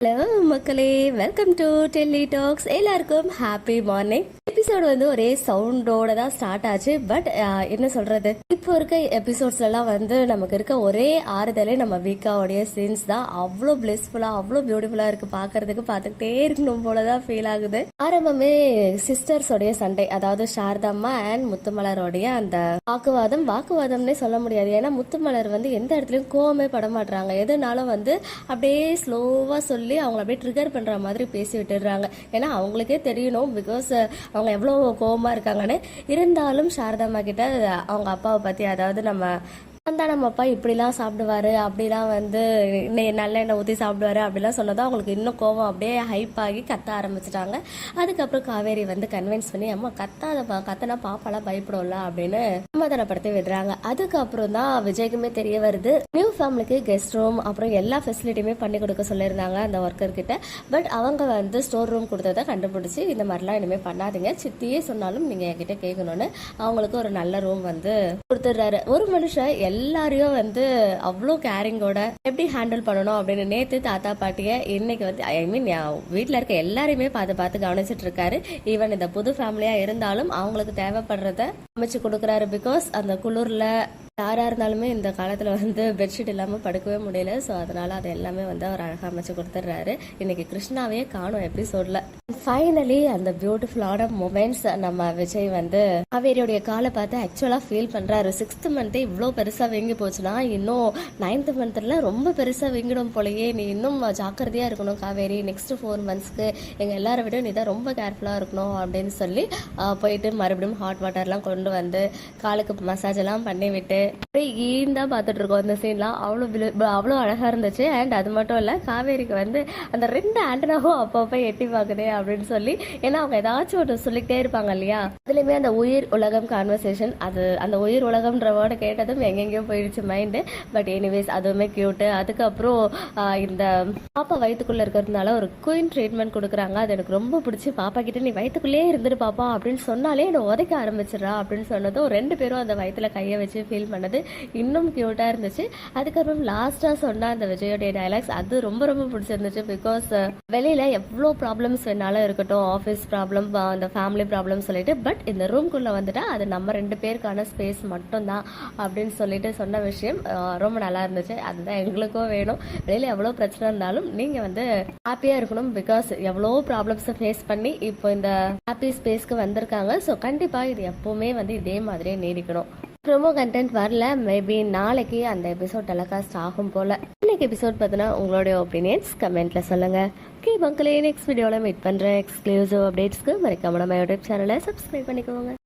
Hello மக்களே. Welcome to Delhi talks எல்லாருக்கும் happy morning episode வந்து ஒரே சவுண்டோட தான் ஸ்டார்ட் ஆச்சு. பட் என்ன சொல்றது? இப்போ இருக்க எபிசோட்ஸ்ல எல்லாம் வந்து நமக்கு இருக்க ஒரே ஆறுதலே நம்ம வீக்காவுடைய சீன்ஸ் தான். அவ்வளோ பிளெஸ்ஃபுல்லா அவ்வளோ பியூட்டிஃபுல்லா இருக்கு பார்க்கறதுக்கு பார்த்துக்கிட்டே இருக்கணும் போல தான் ஃபீல் ஆகுது. ஆரம்பமே சிஸ்டர்ஸோடைய சண்டை அதாவது சாரதாம்மா அண்ட் முத்துமலரோடைய அந்த வாக்குவாதம். வாக்குவாதம்னே சொல்ல முடியாது. ஏன்னா முத்துமலர் வந்து எந்த இடத்துலயும் கோவமே பட மாட்டுறாங்க எதுனாலும் வந்து அப்படியே ஸ்லோவா சொல்லி அவங்கள அப்படியே ட்ரிகர் பண்ற மாதிரி பேசி விட்டுடுறாங்க. ஏன்னா அவங்களுக்கே தெரியணும். பிகாஸ் அவங்க எவ்வளோ கோபமாக இருக்காங்கன்னு இருந்தாலும் சாரதாம்மா கிட்ட அவங்க அப்பாவை பற்றி அதாவது நம்ம அந்த நம்ம அப்பா இப்படிலாம் சாப்பிடுவாரு அப்படிலாம் வந்து நல்ல நல்லெண்ணெய் ஊற்றி சாப்பிடுவாரு அப்படிலாம் சொன்னதும் அவங்களுக்கு இன்னும் கோவம் அப்படியே ஹைப் ஆகி கத்த ஆரம்பிச்சிட்டாங்க. அதுக்கப்புறம் காவேரி வந்து கன்வின்ஸ் பண்ணி அம்மா கத்தாதப்பா கத்தனா பாப்பாலாம் பயப்படும்ல அப்படின்னு சமாதானப்படுத்தி விடுறாங்க. அதுக்கப்புறம் தான் விஜய்க்குமே தெரிய வருது. நியூ ஃபேமிலிக்கு கெஸ்ட் ரூம் அப்புறம் எல்லா ஃபெசிலிட்டியுமே பண்ணி கொடுக்க சொல்லியிருந்தாங்க அந்த ஒர்க்கர் கிட்ட. பட் அவங்க வந்து ஸ்டோர் ரூம் கொடுத்ததை கண்டுபிடிச்சி இந்த மாதிரிலாம் இனிமேல் பண்ணாதீங்க. சித்தியே சொன்னாலும் நீங்கள் என்கிட்ட கேட்கணும்னு அவங்களுக்கு ஒரு நல்ல ரூம் வந்து கொடுத்துட்றாரு. ஒரு மனுஷன் எல்லாரையும் வந்து அவ்வளோ கேரிங்கோட எப்படி ஹேண்டில் பண்ணணும் அப்படின்னு நேற்று தாத்தா பாட்டிய இன்னைக்கு வந்து ஐ மீன் வீட்டில் இருக்க எல்லாரையுமே பார்த்து பார்த்து கவனிச்சிட்டு இருக்காரு. ஈவன் இந்த புது ஃபேமிலியாக இருந்தாலும் அவங்களுக்கு தேவைப்படுறத அமைச்சு கொடுக்குறாரு பிகாஸ் அந்த குளிரில் யாராக இருந்தாலுமே இந்த காலத்தில் வந்து பெட்ஷீட் இல்லாமல் படுக்கவே முடியல. ஸோ அதனால் அது எல்லாமே வந்து அவர் அழகாக அமைச்சு கொடுத்துட்றாரு. இன்னைக்கு கிருஷ்ணாவே காணும் எபிசோடில் ஃபைனலி அந்த பியூட்டிஃபுல்லான மூமெண்ட்ஸ் நம்ம விஜய் வந்து காவேரியோடைய காலை பார்த்து ஆக்சுவலாக ஃபீல் பண்ணுறாரு சிக்ஸ்த் மந்த்தே இவ்வளோ பெருசாக வீங்கி போச்சுன்னா இன்னும் நைன்த் மந்த்தில் ரொம்ப பெருசாக வீங்கிடும் போலயே. நீ இன்னும் ஜாக்கிரதையாக இருக்கணும் காவேரி. நெக்ஸ்ட் ஃபோர் மந்த்ஸ்க்கு எங்கள் எல்லாரை விட நீ தான் ரொம்ப கேர்ஃபுல்லாக இருக்கணும் அப்படின்னு சொல்லி போயிட்டு மறுபடியும் ஹாட் வாட்டர்லாம் கொண்டு வந்து காலுக்கு மசாஜ் எல்லாம் பண்ணி விட்டு ஈன் தான் பார்த்துட்டு இருக்கோம் அந்த சீன்லாம் அவ்வளோ அவ்வளோ அழகாக இருந்துச்சு. அண்ட் அது மட்டும் இல்லை காவேரிக்கு வந்து அந்த ரெண்டு ஆண்டனாவும் அப்பப்போ எட்டி பார்க்குதே அப்படின்னு சொல்லி ஏன்னா அவங்க ஏதாச்சும் ஒன்று சொல்லிக்கிட்டே இருப்பாங்க இல்லையா? அதுலேயுமே அந்த உயிர் உலகம் கான்வர்சேஷன் அது அந்த உயிர் உலகம்ன்ற வேர்டு கேட்டதும் எங்கெங்கேயோ போயிடுச்சு மைண்டு பட் எனிவேஸ் அதுவுமே க்யூட்டு அதுக்கப்புறம் இந்த பாப்பா வயிற்றுக்குள்ளே இருக்கிறதுனால ஒரு குயின் ட்ரீட்மெண்ட் கொடுக்குறாங்க. அது எனக்கு ரொம்ப பிடிச்சி பாப்பா கிட்ட நீ வயிற்றுக்குள்ளேயே இருந்துட்டு பாப்பா அப்படின்னு சொன்னாலே என்னை உதைக்க ஆரம்பிச்சிடறா அப்படின்னு சொன்னதும் ரெண்டு பேரும் அந்த வயிற்றுல கையை வச்சு ஃபீல் பண்ணது. இன்னும் க்யூட்டாக இருந்துச்சு. அதுக்கப்புறம் லாஸ்ட்டாக சொன்ன அந்த விஜயோடைய டைலாக்ஸ் அது ரொம்ப ரொம்ப பிடிச்சிருந்துச்சு பிகாஸ் வெளியில் எவ்வளோ ப்ராப்ளம்ஸ் வேணாலும் இருக்கட்டும் ஆஃபீஸ் ப்ராப்ளம் அந்த ஃபேமிலி ப்ராப்ளம் சொல்லிட்டு பட் இந்த ரூம்குள்ளே வந்துட்டா அது நம்ம ரெண்டு பேருக்கான ஸ்பேஸ் மட்டும்தான் அப்படின்னு சொல்லிட்டு சொன்ன விஷயம் ரொம்ப நல்லா இருந்துச்சு. அதுதான் எங்களுக்கும் வேணும். வெளியில் எவ்வளோ பிரச்சனை இருந்தாலும் நீங்கள் வந்து ஹாப்பியாக இருக்கணும் பிகாஸ் எவ்வளோ ப்ராப்ளம்ஸை ஃபேஸ் பண்ணி இப்போ இந்த ஹாப்பி ஸ்பேஸ்க்கு வந்திருக்காங்க. ஸோ கண்டிப்பாக இது எப்போவுமே வந்து இதே மாதிரியே நீடிக்கணும். ப்ரொமோ கண்டென்ட் வரல. மேபி நாளைக்கு அந்த எபிசோட் டெலகாஸ்ட் ஆகும் போல. இன்னைக்கு எபிசோட் பார்த்தீங்கன்னா உங்களுடைய ஒப்பீனியன்ஸ் கமெண்ட்ல சொல்லுங்க. ஓகே மக்களே நெக்ஸ்ட் வீடியோவில் மீட் பண்ணுறேன் எக்ஸ்க்ளூசிவ் அப்டேட்ஸ்க்கு மறக்காம நம்ம யூடியூப் சேனலை சப்ஸ்கிரைப் பண்ணிக்கோங்க.